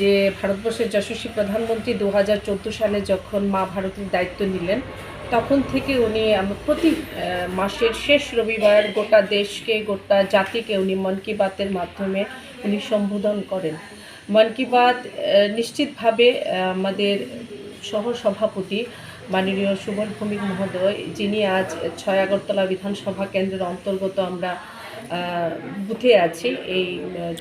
যে ভারতবর্ষের যশস্বী প্রধানমন্ত্রী দু হাজার চোদ্দ সালে যখন মা ভারতীর দায়িত্ব নিলেন, তখন থেকে উনি প্রতি মাসের শেষ রবিবার গোটা দেশকে, গোটা জাতিকে উনি মন কি বাতের মাধ্যমে উনি সম্বোধন করেন। মন কি বাত নিশ্চিতভাবে আমাদের সহ সভাপতি মাননীয় সুবল ভৌমিক মহোদয়, যিনি আজ ছয় আগরতলা বিধানসভা কেন্দ্রের অন্তর্গত আমরা বুথে আছি। এই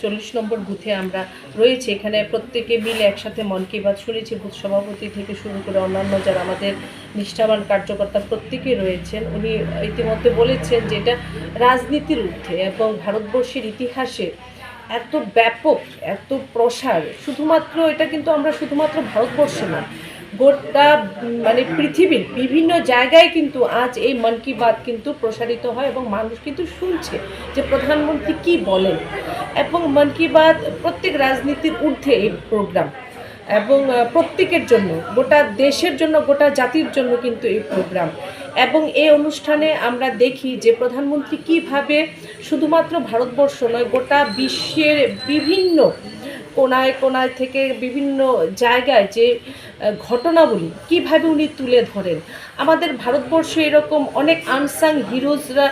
চল্লিশ নম্বর বুথে আমরা রয়েছি। এখানে প্রত্যেকে মিলে একসাথে মন কি বাত শুনেছি। বুথ সভাপতি থেকে শুরু করে অন্যান্য যারা আমাদের নিষ্ঠাবান কার্যকর্তা প্রত্যেকে রয়েছেন, উনি ইতিমধ্যে বলেছেন যে এটা রাজনীতির ঊর্ধ্বে এবং ভারতবর্ষের ইতিহাসে এত ব্যাপক, এত প্রসার, শুধুমাত্র এটা কিন্তু আমরা শুধুমাত্র ভারতবর্ষে না গোটা মানে পৃথিবীর বিভিন্ন জায়গায় কিন্তু আজ এই মন কি বাত কিন্তু প্রসারিত হয় এবং মানুষ কিন্তু শুনছে যে প্রধানমন্ত্রী কি বলেন। এবং মন কি বাত প্রত্যেক রাজনীতির ঊর্ধ্বে এই প্রোগ্রাম এবং প্রত্যেকের জন্য, গোটা দেশের জন্য, গোটা জাতির জন্য কিন্তু এই প্রোগ্রাম। এবং এই অনুষ্ঠানে আমরা দেখি যে প্রধানমন্ত্রী কীভাবে শুধুমাত্র ভারতবর্ষ নয়, গোটা বিশ্বের বিভিন্ন কোনায় কোনায় থেকে বিভিন্ন জায়গায় যে আহ, ঘটনাবলী কীভাবে উনি তুলে ধরেন। আমাদের ভারতবর্ষে এরকম অনেক আনসাং হিরোজরা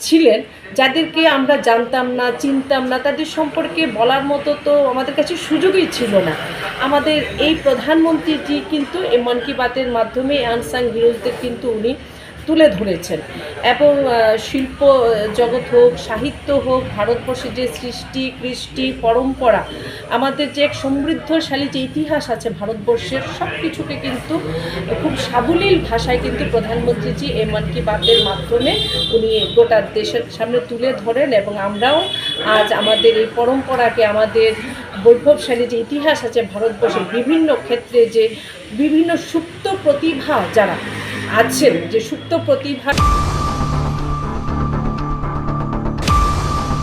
ছিলেন যাদেরকে আমরা জানতাম না চিনতাম না। তাদের সম্পর্কে বলার মতো তো আমাদের কাছে সুযোগই ছিল না। আমাদের এই প্রধানমন্ত্রীটি কিন্তু মন কি বাতের মাধ্যমে আনসাং হিরোজদের কিন্তু উনি তুলে ধরেছেন। এবং শিল্প জগৎ হোক, সাহিত্য হোক ভারতবর্ষের যে সৃষ্টি, কৃষ্টি, পরম্পরা, আমাদের যে এক সমৃদ্ধশালী যে ইতিহাস আছে ভারতবর্ষের সব কিছুকে কিন্তু খুব সাবলীল ভাষায় কিন্তু প্রধানমন্ত্রীজি এই মন কি বাতের মাধ্যমে উনি গোটা দেশের সামনে তুলে ধরেন এবং আমরাও আজ আমাদের এই পরম্পরাকে, আমাদের বৈভবশালী যে ইতিহাস আছে ভারতবর্ষের বিভিন্ন ক্ষেত্রে যে বিভিন্ন সুপ্ত প্রতিভা যারা আছেন যে সুপ্ত প্রতিভা